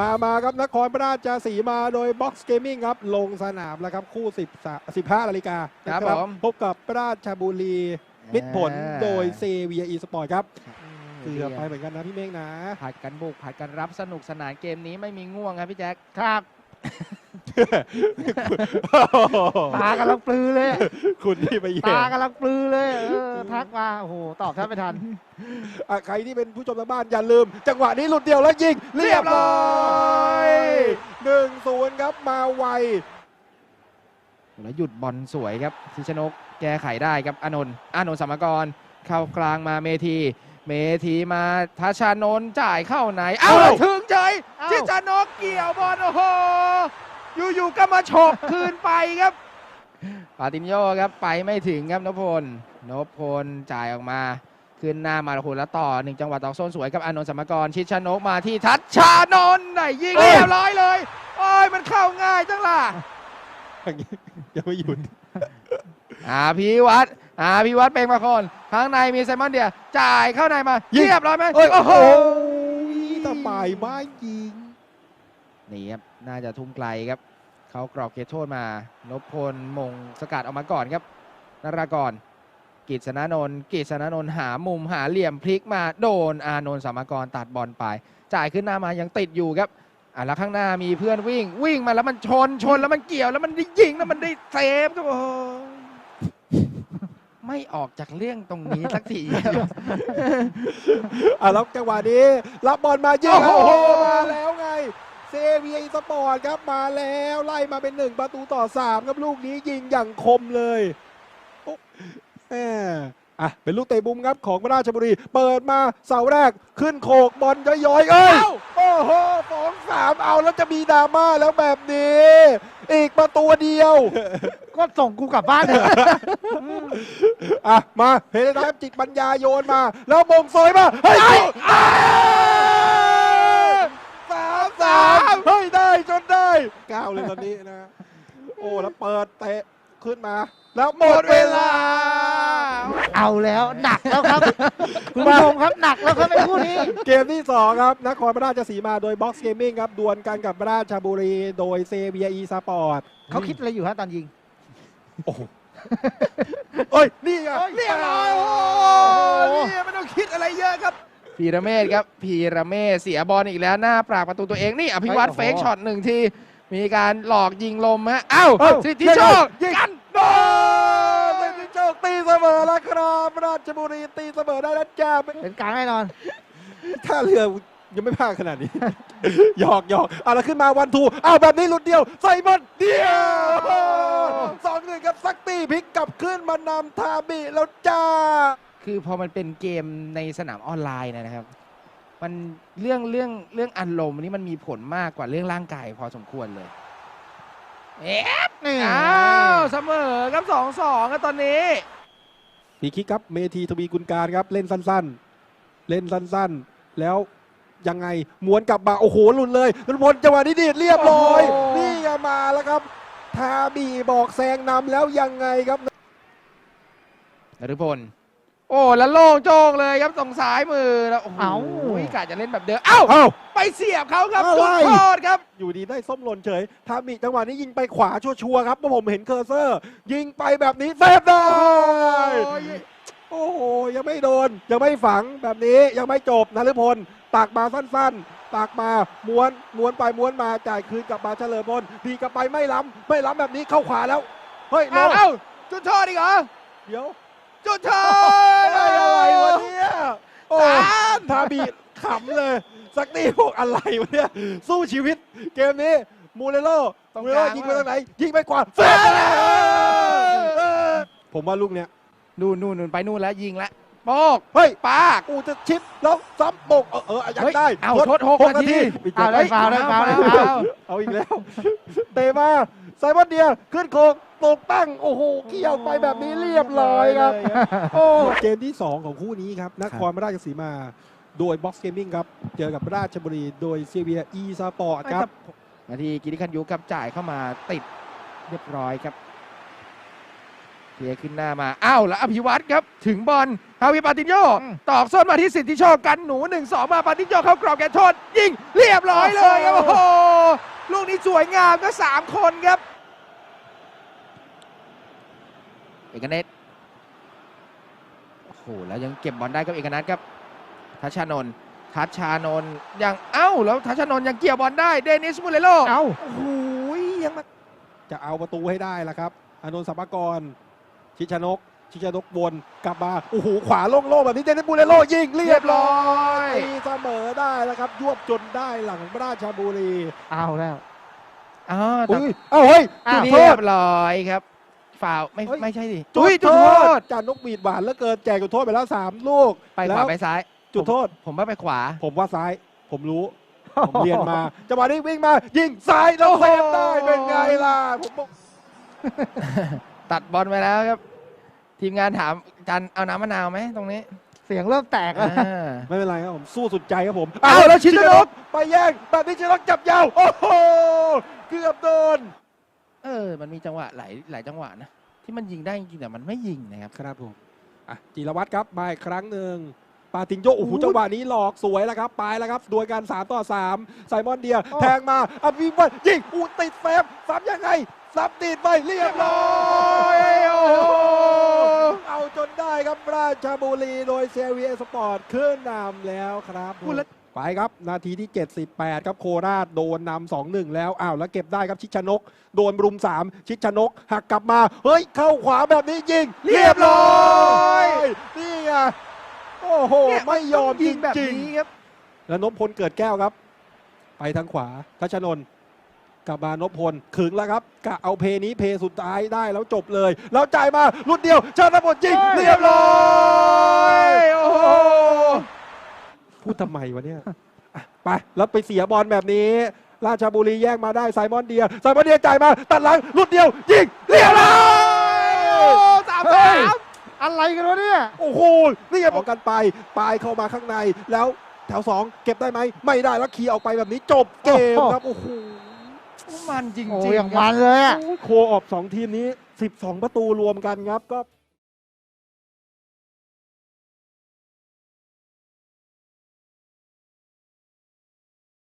มามาครับนครราชสีมาโดย Box Gaming ครับ ลงสนามแล้วครับ คู่ 10 15นาฬิกาครับนะผมพบกับราชบุรี มิตรผลโดยเซเวียอีสปอร์ตครับเกือบไปเหมือนกันนะพี่เมฆนะผัดกันบุกผัดกันรับสนุกสนานเกมนี้ไม่มีง่วงครับพี่แจ็คครับ ตากำลังปลือเลย คุณที่ไปเยี่ยตามกำลังปลือเลยเออทักมาโอ้โหตอบแทบไม่ทันอะใครที่เป็นผู้ชมทางบ้านอย่าลืม จังหวะนี้หลุดเดียวแล้วยิงเรียบร้อยหนึ่งศูนย์ครับมาไวแล้วหยุดบอลสวยครับชิชนกแก้ไขได้ครับอานนท์อานนท์สมกรเข้ากลางมาเมที เมทีมาทัชชานนท์จ่ายเข้าไหน เอ้าเอ้าถึงใจเอ้าชิชนกเกี่ยวบอลโอ้โห อยู่ๆก็มาฉกคืนไปครับ ปาตินโยครับไปไม่ถึงครับนพพลนพพลจ่ายออกมาขึ้นหน้ามาโอ้โหแล้วต่อหนึ่งจังหวะตอกโซนสวยกับอานนท์สมกร ชิดชนกมาที่ทัชชานนท์ได้ยิงเอ้ยเรียบร้อยเลยโอ้ยมันเข้าง่ายจังล่ะอย่างนี้ยังไม่หยุดอาพิวัตรอาพิวัตรเป็นมาคนข้างในมีไซมอนเดียจ่ายเข้าในมายิงเรียบร้อยไหมเอ้ยโอ้โหตะป่ายไม้ยิงนี่ครับน่าจะทุ่มไกลครับ เขากรอบเขตโทษมานพพลมงสกัดออกมาก่อนครับนารากรกิษณนนท์กิษณนนท์หามุมหาเหลี่ยมพลิกมาโดนอานนท์สามกรตัดบอลไป จ่ายขึ้นหน้ามายังติดอยู่ครับอะแล้วข้างหน้ามีเพื่อนวิ่ง วิ่งมาแล้วมันชนชนแล้วมันเกี่ยวแล้วมันได้ยิงแล้วมันได้เซฟครับโอ้โหไม่ออกจากเรื่องตรงนี้สักทีครับอะแล้วจังหวะนี้รับบอลมายิงโอ้โอ้โหโหมาแล้วไง เซเวียสปอร์ตครับมาแล้วไล่มาเป็นหนึ่งประตูต่อสามครับลูกนี้ยิงอย่างคมเลยโอ้แหมอะเป็นลูกเตะบุมครับของราชบุรี เปิดมาเสาแรกขึ้นโขกบอลย้อยๆ เอ้ยเอ้าโอ้โหสองสามเอาแล้วจะมีดราม่าแล้วแบบนี้ อีกประตูเดียว ก็ส่งกูกลับบ้านเถอะอะ มาเพลน้ำจิตปัญญาโยนมา แล้วมงซอยมา เฮ้ยอ้าวสามสามเฮ้ยได้จนได้เก้าเลยตอนนี้นะ โอ้แล้วเปิดเตะขึ้นมา แล้วหมดเวลา เอาแล้วหนักแล้วครับ คุณผู้ชมครับหนักแล้วครับไอ้คู่นี้ เกมที่ 2 ครับนครราชสีมาโดย Box Gaming ครับดวลกันกับราชบุรีโดยเซเวียอีสปอร์ตเขาคิดอะไรอยู่ฮะตอนยิง โอ้โหเอ้ย นี่ไงเอ้ยเรียบร้อยโอ้โหนี่ไม่ต้องคิดอะไรเยอะครับ พีระเมศครับพีระเมศเสียบอลอีกแล้วหน้าปรากประตูตัวเองนี่อภิวัตรเฮ้ยโอ้โหเฟกช็อตหนึ่งทีมีการหลอกยิงลมฮะเอ้าเอ้าสิทธิโชคยิงกันโดนสิทธิโชคตีเสมอแล้วครับราชบุรีตีเสมอได้แล้วจ้าเป็นกลางแน่นอนท่าเรือยังไม่พลาดขนาดนี้หยอกหยอกเอาละขึ้นมาวันทูเอาแบบนี้หลุดเดียวใส่บอลเดียวสองหนึ่งกับซักตี้พลิกกลับขึ้นมานำทาบิแล้วจ้า คือพอมันเป็นเกมในสนามออนไลน์นะครับ มันเรื่องเรื่องเรื่องอารมณ์นี่มันมีผลมากกว่าเรื่องร่างกายพอสมควรเลยเอ๊ะนี่อ้าวเสมอครับสองสองครับตอนนี้พีคิกครับเมทีทวีกุลการครับเล่นสั้นๆ เล่นสั้นๆ แล้วยังไงม้วนกลับมาโอ้โหหลุดเลยนพลจังหวะนี้ดีดเรียบร้อยโอ้โหนี่ไงมาแล้วครับทาบีบอกแซงนำแล้วยังไงครับนฤพล โอ้แล้วโล่งโจ้งเลยครับตรงซ้ายมือแล้วโอ้โหเอ้า กะจะเล่นแบบเดิมเอ้าเอ้า ไปเสียบเขาครับอะไรจุดโทษครับ อยู่ดีได้ส้มหล่นเฉยทามิจังหวะนี้ยิงไปขวาชัวร์ๆครับเพราะผมเห็นเคอร์เซอร์ ยิงไปแบบนี้เซฟได้ โอ้โห ยังไม่โดน ยังไม่ฝังแบบนี้ยังไม่จบนฤพลตักมาสั้นๆ ตักมาม้วนม้วนไปม้วนมาจ่ายคืนกลับมาเฉลิมพลดีกลับไปไม่ล้ำไม่ล้ำแบบนี้เข้าขวาแล้ว เฮ้ยลเอ้างเอ้าจุดโทษอีกเหรอ เดี๋ยว จุดโทษได้ อะไรวะเนี่ยโอ้จานทาบีขำเลยสักนี่พวกอะไรวะเนี่ยสู้ชีวิต เกมนี้มูเรโลมูเรโลยิงไปทางไหน ยิงไปกว่าเซฟผมว่าลูกเนี้ยนู่นนู่นนู่นไปนู่นแล้วยิงแล้วโปกเฮ้ยปากูจะชิปแล้วซ้ำตกเออเออยังเฮ้ยได้เอาทดหกนาทีปิดเอาจบได้เฮ้ยฟาวล์ได้ฟาวล์ได้ฟาวล์เอาอีกแล้วเตะมาไซมอนเดียขึ้นโคก ตกตั้งโอ้โหเกี่ยวไปแบบนี้เรียบร้อยครับ โอ้เกมที่ 2 ของคู่นี้ครับนครราชสีมา โดย Box Gaming ครับ เจอกับราชบุรี โดยเซเวียอีสปอร์ตครับนาทีกิติคันยุครับจ่ายเข้ามาติดเรียบร้อยครับเคลียร์ขึ้นหน้ามา อ้าวแล้วอภิวัตรครับ ถึงบอลฮาวิปาตินโยอืมตอกส้นมาที่สิทธิโชคกันหนู1 2มาปาตินโยเข้ากรอบแกนโทษยิงเรียบร้อยเลยครับโอ้โหลูกนี้สวยงามก็สามคนครับ เอกเนตโอ้โหแล้วยังเก็บบอลได้ครับเอกนัทครับทัชชานนท์ทัชชานนท์ยังเอ้าแล้วทัชชานนท์ยังเกี่ยวบอลได้เดนิสมูเลโลเอ้าโอ้โหยังมาจะเอาประตูให้ได้ละครับอานนท์สัมภากร ชิชนก ชิชนกวนกลับมาโอ้โหขวาโล่งๆแบบนี้เดนิสบูเลโลยิงเรีเรียยบบร้ร้ออยยตีเสมอได้แล้วครับยวบจนได้หลังราชบุรีเอาแล้วอ๋อแต่อุ้ยเอ้าเฮ้ยอ้าวจุดโทเรียษ บร้อยครับ ฝ่าวไม่เฮ้ย ไม่ใช่ดิจุอุ้ยดจุโทดโทษษจานนกบีดหวานแล้วเกินแจกจุดโทษไปแล้วสามลูกไปขแล้วาวไปซ้าย จุดโทษ ผมว่าไปขวา ผมว่าซ้าย ผมรู้ ผมเรียนมาจังหวะนี้วิ่งมา ยิงซ้ายแล้วเซฟได้เป็นไงล่ะผมบอกตัดบอลไปแล้วครับ ทีมงานถามจันเอาน้ำมะนาวไหมตรงนี้เสียงเริ่มแตกแล้ว อ่าไม่เป็นไรครับผมสู้สุดใจครับผมเอาแล้วชิชนก ไปแย่งแบบนี้ชิชนกจับยาว โอ้โหเกือบโดน เออ มันมีจังหวะหลายหลายจังหวะนะที่มันยิงได้จริงๆแต่มันไม่ยิงนะครับ ครับผมอะจิรวัตรครับมาอีกครั้งหนึ่งปาติงโยโอ้โหโอ้โหจังหวะนี้หลอกสวยแล้วครับไปแล้วครับดวลกัน3ต่อ3ไซมอนเดียโอ้แทงมาอภิวัตยิงอูติดเฟรมซ้ำยังไงซ้ำติดไปเรียบร้อยโอ้โหเอาจนได้ครับราชบุรีโดยเซเวียสปอร์ตขึ้นนำแล้วครับพูดแล้ว ไปครับนาทีที่ 78 ครับโคราชโดนนำ2-1แล้วอ้าวแล้วเก็บได้ครับชิดชนก โดนรุม 3 ชิดชนก หักกลับมา เฮ้ย เข้าขวาแบบนี้ยิง เรียบร้อยนี่ไงโอ้โห เนี่ยไม่ยอมนต้งยิงแบบจริงนี้ครับ ๆแล้วนพพลเกิดแก้วครับ ไปทางขวาทัชนนท์กลับมานพพลขึงแล้วครับกะเอาเพนี้เพสุดท้ายได้แล้วจบเลย แล้วจ่ายมาลุดเดียวชาตพลยิงเฮ้ย เรียบร้อย โอ้โห พูดทำไมวะเนี่ยอะไป แล้วไปเสียบอลแบบนี้ ราชบุรีแย่งมาได้ไซมอนเดียไซมอนเดียจ่ายมา ตัดหลังลุดเดียว ยิงเรียบร้อย สามเฮ้สาย มอะไรกันวะเนี่ย โอ้โห นี่ไงบอกกันไปปลายเข้ามาข้างใน แล้วแถวสองเก็บได้ไหม ไม่ได้ แล้วขี่ออกไปแบบนี้จบเกมครับ โอ้โห มันจริงโอ้ๆอย่างคมัรับ นเลยอะโคออบสองทีมนี้ 12 ประตูรวมกันครับก็